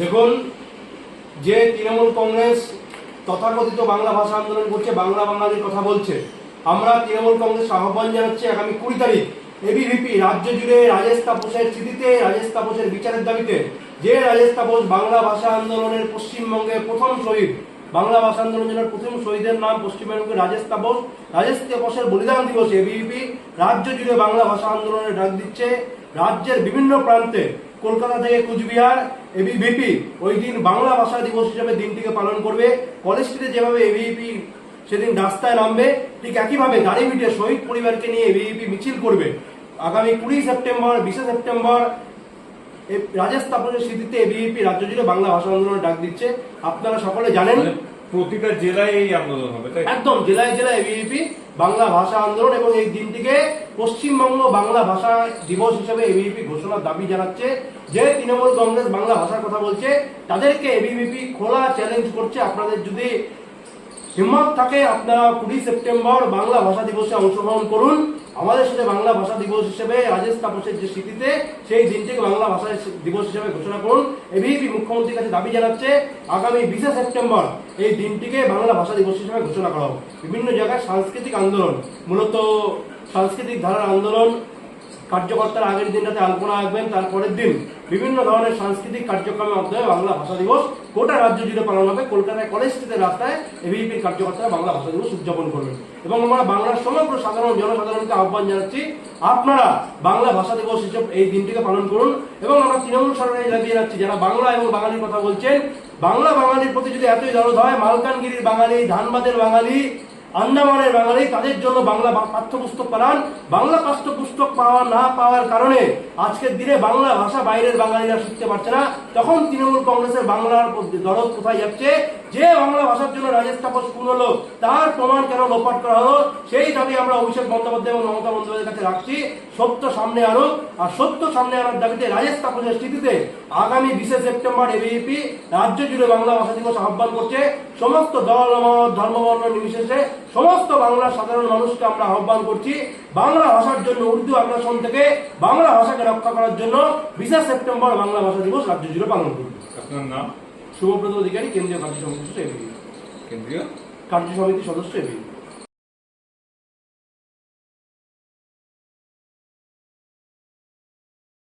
দেখুন, যে তৃণমূল কংগ্রেস তথাকথিত বাংলা ভাষা আন্দোলন করছে, বাংলা বাঙালির কথা বলছে, আমরা তৃণমূল কংগ্রেস আহ্বান জানাচ্ছি আগামী কুড়ি তারিখ। এবিভিপি রাজ্য জুড়ে রাজেশ তাপসের স্মৃতিতে রাজেশ তাপসের বিচারের দাবিতে, যে রাজেশ তাপস বাংলা ভাষা আন্দোলনের পশ্চিমবঙ্গে প্রথম শহীদ, বাংলা ভাষা আন্দোলনের প্রথম শহীদের নাম পশ্চিমবঙ্গের রাজেশ তাপস, রাজেশ তাপসের বলিদান দিবস এবিভিপি রাজ্য জুড়ে বাংলা ভাষা আন্দোলনের ডাক দিচ্ছে, রাজ্যের বিভিন্ন প্রান্তে কলকাতা থেকে কুচবিহার এবিভিপি ওই দিন বাংলা ভাষা দিবস হিসেবে দিনটিকে পালন করবে। কলেজ স্ট্রিটে যেভাবে এবিভিপি সেদিন রাস্তায় নামবে, ঠিক একইভাবে গাড়ি মিটে শহীদ পরিবারকে নিয়ে এবিভিপি মিছিল করবে। আগামী কুড়ি সেপ্টেম্বর, বিশে সেপ্টেম্বর তাপসের স্মৃতিতে এবিভিপি রাজ্য জুড়ে বাংলা ভাষা আন্দোলনের ডাক দিচ্ছে। আপনারা সকলে জানেন প্রতিটা জেলায় এই আন্দোলন হবে একদম, জেলায় জেলায় এবিভিপি বাংলা ভাষা আন্দোলন এবং এই দিনটিকে পশ্চিমবঙ্গ বাংলা ভাষা দিবস হিসেবে এবিভিপি ঘোষণার দাবি জানাচ্ছে যে তৃণমূল কংগ্রেস বাংলা ভাষার কথা বলছে। তাদেরকে এবিভিপি খোলা চ্যালেঞ্জ করছে। আপনাদের যদি হিম্মত থাকে, আপনারা কুড়ি সেপ্টেম্বর বাংলা ভাষা দিবসে অংশগ্রহণ করুন। আমাদের সাথে বাংলা ভাষা দিবস হিসেবে রাজেশ তাপসের যে স্মৃতিতে, সেই দিনটিকে বাংলা ভাষা দিবস হিসেবে ঘোষণা করুন। এবিপি মুখ্যমন্ত্রীর কাছে দাবি জানাচ্ছে, আগামী বিশে সেপ্টেম্বর এই দিনটিকে বাংলা ভাষা দিবস হিসেবে ঘোষণা করা হোক। বিভিন্ন জায়গায় সাংস্কৃতিক আন্দোলন, মূলত সাংস্কৃতিক ধারার আন্দোলন কার্যকর্তারা আগের দিনটাতে আলপনা আঁকবেন, তারপরের দিন বিভিন্ন ধরনের সাংস্কৃতিক কার্যক্রমের মাধ্যমে বাংলা ভাষা দিবস গোটা রাজ্য জুড়ে পালন হবে। কলকাতায় কলেজ স্ট্রিটের রাস্তায় এবিপির কার্যকর্তারা বাংলা ভাষা দিবস উদযাপন করবেন। এবং আমরা বাংলার সমগ্র সাধারণ জনসাধারণকে আহ্বান জানাচ্ছি, আপনারা বাংলা ভাষা দিবস হিসেবে এই দিনটিকে পালন করুন। এবং আমরা তৃণমূল সরকারের জানিয়ে জানাচ্ছি যারা বাংলা এবং বাঙালির কথা বলছেন। বাংলা বাঙালির প্রতি যদি এতই দরদ হয়, মালকানগিরির বাঙালি, ধানবাদের বাঙালি আন্দামানের বাঙালি, তাদের জন্য বাংলা পাঠ্যপুস্তক পাঠান বাংলা পাঠ্যপুস্তক পাওয়া না পাওয়ার কারণে আজকের দিনে বাংলা ভাষা বাইরের বাঙালিরা শিখতে পারছে না। তখন তৃণমূল কংগ্রেসের বাংলার দরদ কোথায় যাচ্ছে? যে বাংলা ভাষার জন্য রাজেশ তাপস খুন হলো, তার প্রমাণ কেন লোপাট করা হলো? সেই দাবি আমরা অভিষেক বন্দ্যোপাধ্যায় এবং মমতা বন্দ্যোপাধ্যায়ের কাছে রাখছি। সত্য সামনে আনুক আর সত্য সামনে আনার দাবিতে রাজেশ তাপসের স্মৃতিতে আগামী বিশে সেপ্টেম্বর এবিপি রাজ্য জুড়ে বাংলা ভাষা দিবস আহ্বান করছে। সমস্ত দল ধর্মবর্ণ নির্বিশেষে সমস্ত বাংলা সাধারণ মানুষকে আমরা আহ্বান করছি বাংলা ভাষার জন্য উর্দু আগ্রাসন থেকে বাংলা ভাষাকে রক্ষা করার জন্য বিশে সেপ্টেম্বর বাংলা ভাষা দিবস রাজ্য জুড়ে পালন করবে। আপনার নাম? শুভব্রত অধিকারী কেন্দ্রীয় কার্য সমিতি সদস্য কেন্দ্রীয়? কার্য সমিতির সদস্য এবিপি।